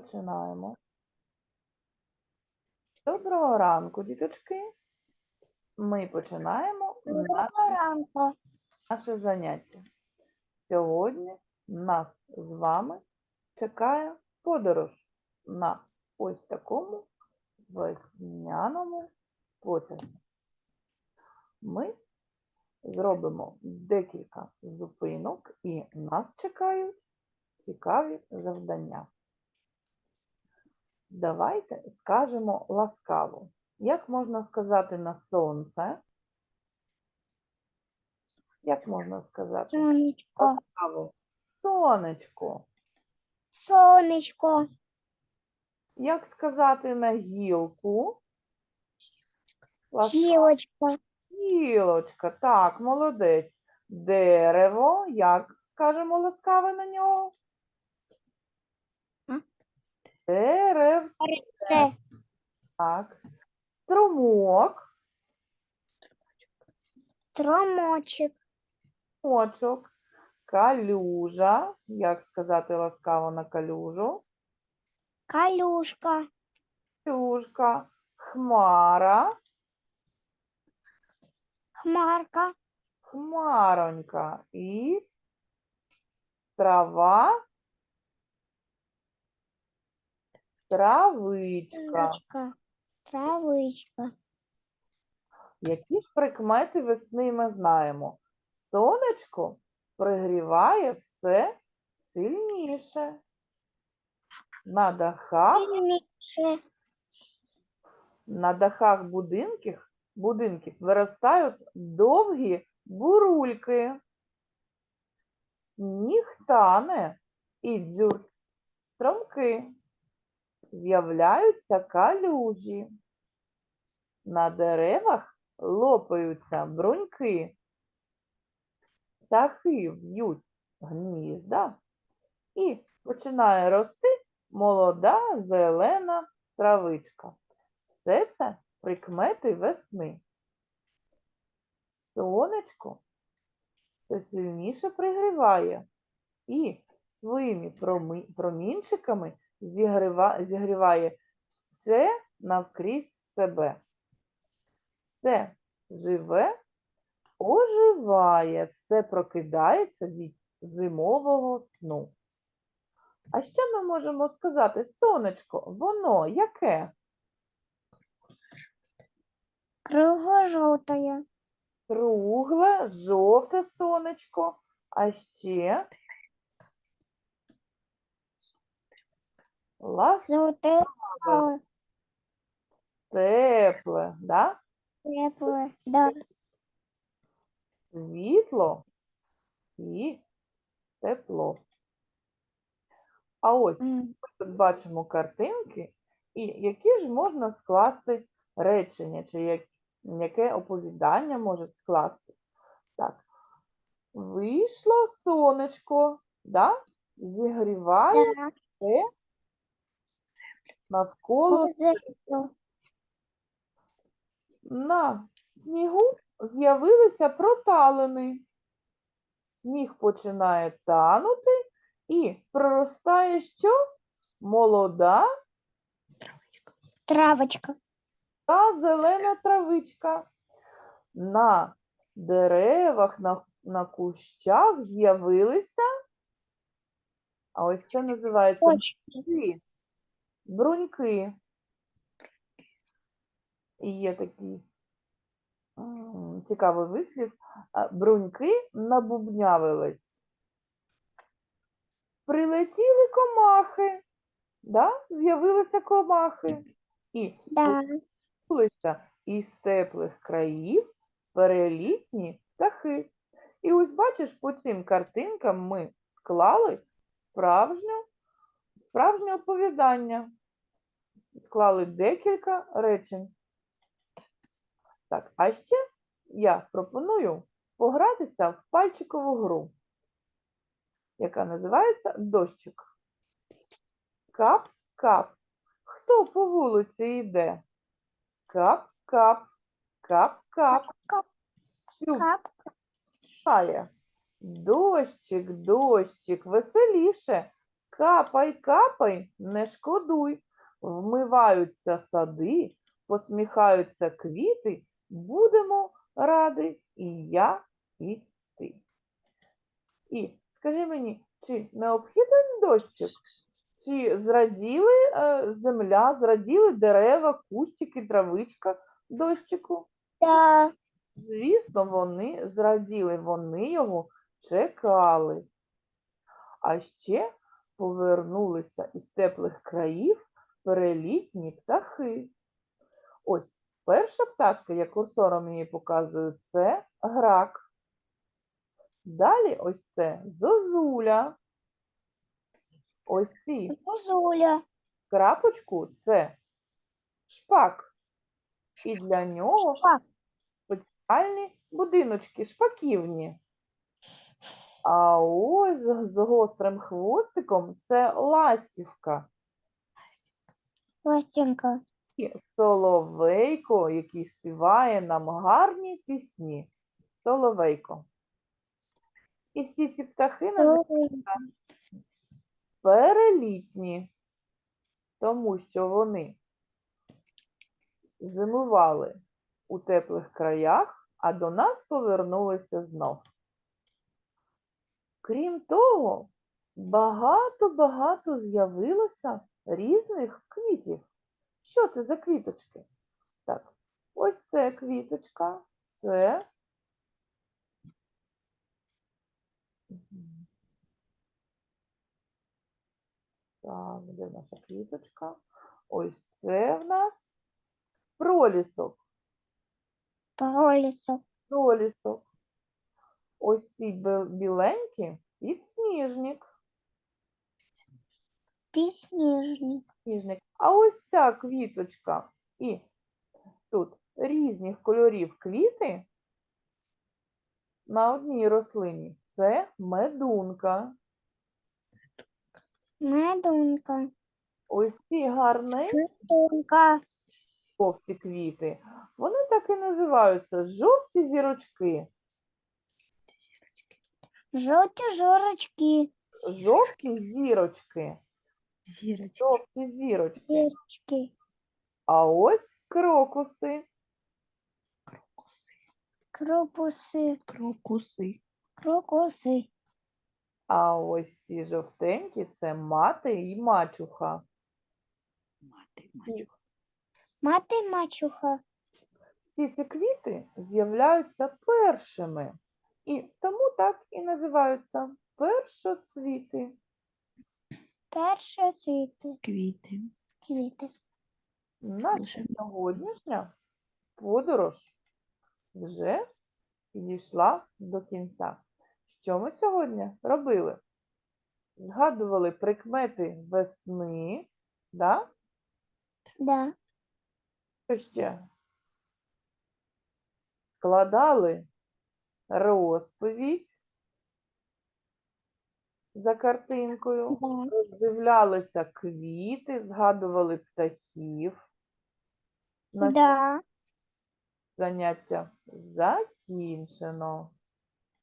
починаємо. Доброго ранку, діточки. Ми починаємо наше, ранку. наше заняття. Сьогодні нас з вами чекає подорож на ось такому весняному потязі. Ми зробимо декілька зупинок і нас чекають цікаві завдання. Давайте скажемо ласкаво. Як можна сказати на сонце? Як можна сказати? Сонечко. Ласкаво. Сонечко. Сонечко. Як сказати на гілку? Ласкаво. Гілочка. Гілочка. Так, молодець. Дерево. Як скажемо ласкаве на нього? А? Дерев. Це Так. Струмок. тромочок. Мочок. Калюжа. Як сказати ласкаво на калюжу? Калюшка. Калюжка. Хмара. Хмарка. Хмаронька. І трава. Травичка. Травичка. Травичка. Які ж прикмети весни ми знаємо? Сонечко пригріває все сильніше. На дахах, Сильніше. на дахах будинків, будинків виростають довгі бурульки. Сніг тане і дзюр стромки. З'являються калюжі. На деревах лопаються бруньки. Птахи в'ють гнізда і починає рости молода зелена травичка. Все це прикмети весни. Сонечко все сильніше пригріває і своїми промінчиками зігріває все навкрізь себе. Все живе, оживає, все прокидається від зимового сну. А що ми можемо сказати? Сонечко, воно яке? Кругожовтая. Кругле, жовте сонечко, а ще Золоте. ластепле, да? Тепле. Да. світло і тепло. А ось ми тут бачимо картинки, і які ж можна скласти речення, чи як, яке оповідання може скласти. Так. Вийшло сонечко, да? зігріває все навколо На снігу з'явилися проталини. Сніг починає танути і проростає що? Молода Травочка. та зелена травичка. На деревах, на, на кущах з'явилися, а ось це називається Почки. Бруньки. І є такий цікавий вислів. Бруньки набубнявились. Прилетіли комахи, да? з'явилися комахи. І Да. Із теплих країв перелітні птахи. І ось бачиш, по цим картинкам ми склали справжнє, справжнє оповідання. Склали декілька речень. Так, а ще я пропоную погратися в пальчикову гру, яка називається дощик. Кап-кап. Хто по вулиці йде? Кап-кап, кап-кап. Кап-кап. Дощик, дощик, веселіше Капай, капай, не шкодуй. Вмиваються сади, посміхаються квіти, будемо ради і я, і ти. І скажи мені, чи необхідний дощик? Чи зраділи е, земля, зраділи дерева, кустики, травичка дощику? Да. Звісно, вони зраділи, вони його чекали. А ще повернулися із теплих країв перелітні птахи. Ось перша пташка, я курсором мені показую, це грак. Далі ось це зозуля. Ось ці Зозуля. крапочку це шпак. І для нього Шпак. спеціальні будиночки, шпаківні. А ось з гострим хвостиком це ластівка. Пластинка. Соловейко, який співає нам гарні пісні. Соловейко. І всі ці птахи називаються перелітні, тому що вони зимували у теплих краях, а до нас повернулися знов. Крім того, багато-багато з'явилося різних квітів. Що це за квіточки? Так, ось це квіточка, це. Так, де наша квіточка? Ось це в нас пролісок. Пролісок. Пролісок. Ось ці біленькі підсніжник. Пісніжник. Сніжник. А ось ця квіточка і тут різних кольорів квіти на одній рослині. Це медунка. Медунка. Ось ці гарненькі Медунка. жовті квіти. Вони так і називаються жовті зірочки. Жовті жорочки. Жовті зірочки. Зірочки. Жовті зірочки. Зірочки. А ось крокуси. Крокуси. Крокуси. Крокуси. Крокуси. А ось ці жовтенькі це мати і мачуха. Мати, мачуха. Мати мачуха. Всі ці квіти з'являються першими, і тому так і називаються першоцвіти. Перші світи. Квіти. Квіти. Наша сьогоднішня подорож вже підійшла до кінця. Що ми сьогодні робили? Згадували прикмети весни, да? Да. Що ще? Складали розповідь за картинкою, роздивлялися квіти, згадували птахів. На Да. заняття закінчено.